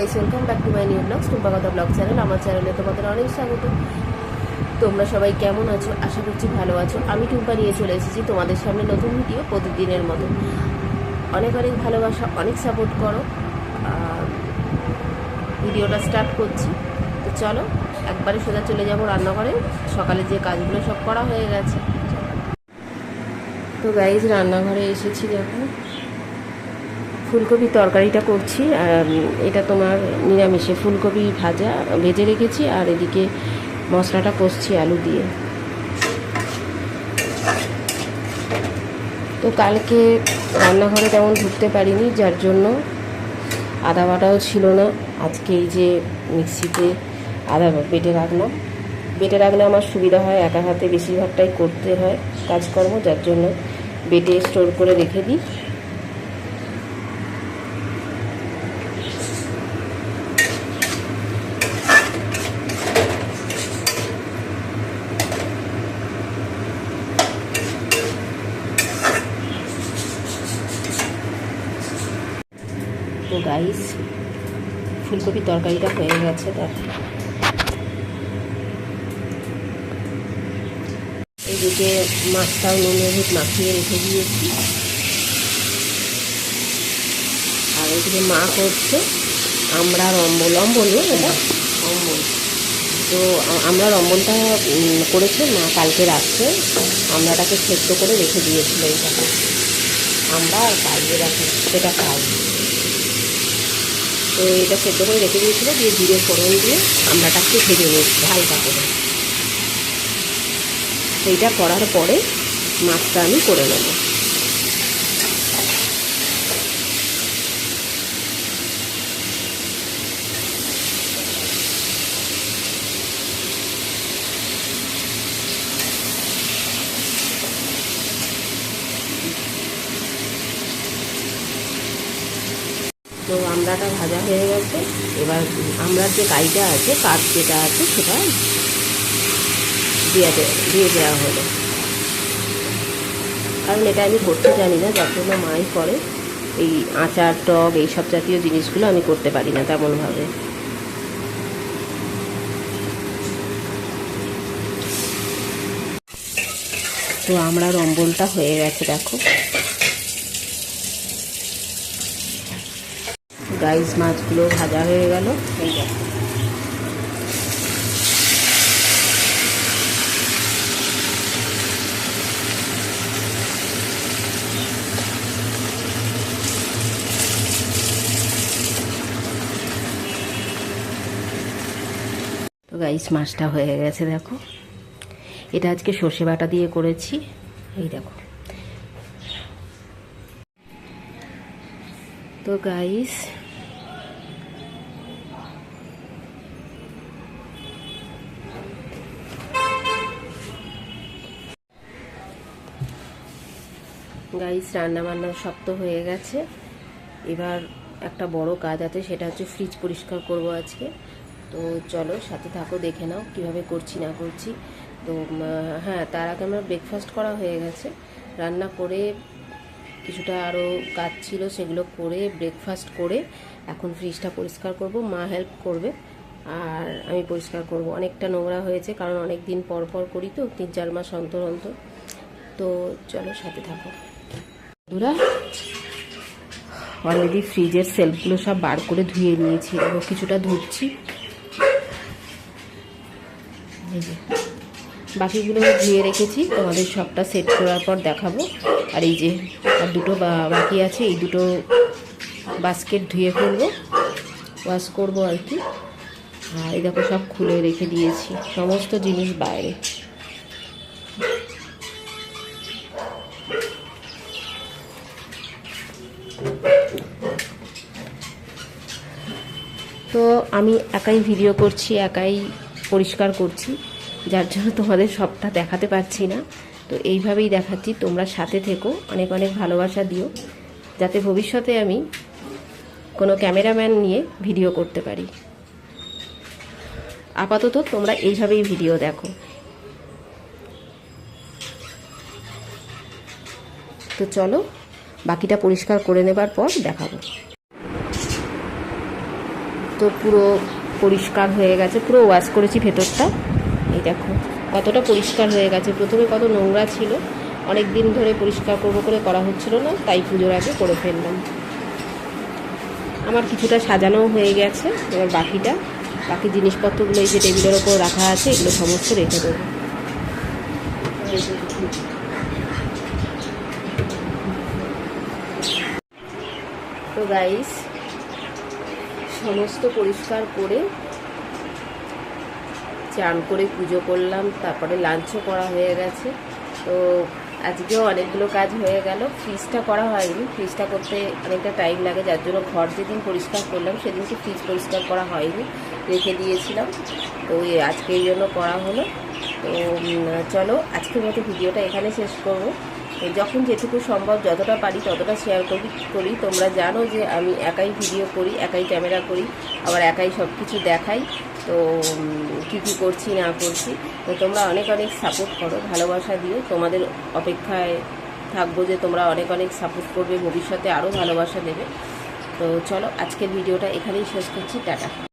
Guys welcome back to my new vlogs Tumpagata vlog channel আমার চ্যানেলে তোমাদের অনেক স্বাগত। তোমরা সবাই কেমন আছো? আশা করছি ভালো আছো। আমি টুম্পা নিয়ে চলে এসেছি তোমাদের সামনে নতুন ভিডিও প্রতিদিনের মতো। অনেক অনেক ভালোবাসা, অনেক সাপোর্ট করো। ভিডিওটা স্টার্ট করছি। তো চলো, একবারে সোজা চলে যাব রান্নাঘরে। সকালে যে কাজগুলো সব করা হয়ে গেছে। তো গাইজ রান্নাঘরে এসেছি দেখো। ফুলকপি তরকারিটা করছি এটা তোমার নিরামিষে। ফুলকপি ভাজা, ভেজে রেখেছি, আর এদিকে মশলাটা কষছি আলু দিয়ে। তো কালকে রান্নাঘরে তেমন ঢুকতে পারিনি, যার জন্য আদা বাটাও ছিল না। আজকে এই যে মিক্সিতে আদা বেটে রাখলাম। বেটে রাখলে আমার সুবিধা হয়, একা হাতে বেশিরভাগটাই করতে হয় কাজকর্ম, যার জন্য বেটে স্টোর করে রেখে দিই তো গাইস ফুলকপি তরকারিটা হয়ে গেছে দেখ এদিকে মাছটাও নুনে হলুদ মাখিয়ে রেখে দিয়েছি। আর এদিকে মা করছে আমরা অম্বল না এটা? অম্বল তো আমরা রম্বলটা উম, করেছে মা কালকে রাত্রে। আমরাটাকে সেদ্ধ করে রেখে দিয়েছিল এইটাকে আমরা আর পাইয়ে রাখি সেটা খাই তো এটা সেদ্ধ করে রেখে দিয়েছিলো, দিয়ে জিরে ফোড়ন দিয়ে আমরাটাকে ভেজে নিয়েছি হালকা করে। এইটা করার পরে মাছটা আমি করে নেব। তো আমড়াটা ভাজা হয়ে গেছে। এবার আমড়ার যে কাইটা আছে, কাঠ যেটা আছে, সেটা দিয়ে দিয়ে দেওয়া হলো। কারণ এটা আমি করতে জানি না, যার জন্য মাই করে। এই আচার, টক, এইসব জাতীয় জিনিসগুলো আমি করতে পারি না তেমনভাবে। তো আমরা রম্বলটা হয়ে গেছে, দেখো। গাইস মাছগুলো ভাজা হয়ে গেল। তো গাইস মাছটা হয়ে গেছে, দেখো। এটা আজকে সর্ষে বাটা দিয়ে করেছি। এই দেখো। তো গাইস গাইস সব তো হয়ে গেছে। এবার একটা বড় কাজ আছে, সেটা হচ্ছে ফ্রিজ পরিষ্কার করব আজকে। তো চলো, সাথে থাকো, দেখে নাও কীভাবে করছি, না করছি। তো হ্যাঁ তার আগে আমার ব্রেকফাস্ট করা হয়ে গেছে। রান্না করে কিছুটা আরও কাজ ছিল, সেগুলো করে ব্রেকফাস্ট করে এখন ফ্রিজটা পরিষ্কার করব। মা হেল্প করবে, আর আমি পরিষ্কার করব। অনেকটা নোংরা হয়েছে, কারণ অনেক দিন পর পর করি তো, তিন চার মাস অন্তর অন্তর। তো চলো, সাথে থাকো। বন্ধুরা অলরেডি ফ্রিজের সেলফগুলো সব বার করে ধুয়ে নিয়েছি এবং কিছুটা ধুচ্ছি। বাকিগুলো ধুয়ে রেখেছি, তোমাদের সবটা সেট করার পর দেখাবো। আর এই যে, আর দুটো বাকি আছে, এই দুটো বাস্কেট ধুয়ে ফেলব ওয়াশ করব আর কি। আর এই দেখো সব খুলে রেখে দিয়েছি, সমস্ত জিনিস বাইরে। তো আমি একাই ভিডিও করছি, একাই পরিষ্কার করছি, যার জন্য তোমাদের সবটা দেখাতে পারছি না। তো এইভাবেই দেখাচ্ছি, তোমরা সাথে থেকো, অনেক অনেক ভালোবাসা দিও, যাতে ভবিষ্যতে আমি কোনো ক্যামেরাম্যান নিয়ে ভিডিও করতে পারি। আপাতত তোমরা এইভাবেই ভিডিও দেখো। তো চলো, বাকিটা পরিষ্কার করে নেবার পর দেখাবো। তো পুরো পরিষ্কার হয়ে গেছে, পুরো ওয়াশ করেছি ভেতরটা। এই দেখো, কতটা পরিষ্কার হয়ে গেছে। প্রথমে কত নোংরা ছিল অনেক দিন ধরে পরিষ্কার করব করে করা হচ্ছিল না, তাই পুজোর আগে করে ফেললাম। আমার কিছুটা সাজানোও হয়ে গেছে, এবার বাকিটা। বাকি জিনিসপত্রগুলো এই যে টেবিলের ওপর রাখা আছে, এগুলো সমস্ত রেখে দেবো। তো গাইস সমস্ত পরিষ্কার করে চান করে পুজো করলাম, তারপরে লাঞ্চও করা হয়ে গেছে। তো আজকেও অনেকগুলো কাজ হয়ে গেল। ফ্রিজটা করা হয়নি। ফ্রিজটা করতে অনেকটা টাইম লাগে, যার জন্য ঘর যেদিন পরিষ্কার করলাম, সেদিনকে ফ্রিজ পরিষ্কার করা হয়নি। রেখে দিয়েছিলাম। তো আজকে এই জন্য করা হলো। তো চলো, আজকের মতো ভিডিওটা এখানে শেষ করব। যখন যেটুকু সম্ভব, যতটা পারি ততটা শেয়ার করি করি। তোমরা জানো যে আমি একাই ভিডিও করি, একাই ক্যামেরা করি, আবার একাই সব কিছু দেখাই। তো কী কী করছি, না করছি, তো তোমরা অনেক অনেক সাপোর্ট করো, ভালোবাসা দিও। তোমাদের অপেক্ষায় থাকব যে তোমরা অনেক অনেক সাপোর্ট করবে, ভবিষ্যতে আরও ভালোবাসা দেবে। তো চলো, আজকের ভিডিওটা এখানেই শেষ করছি। টাটা।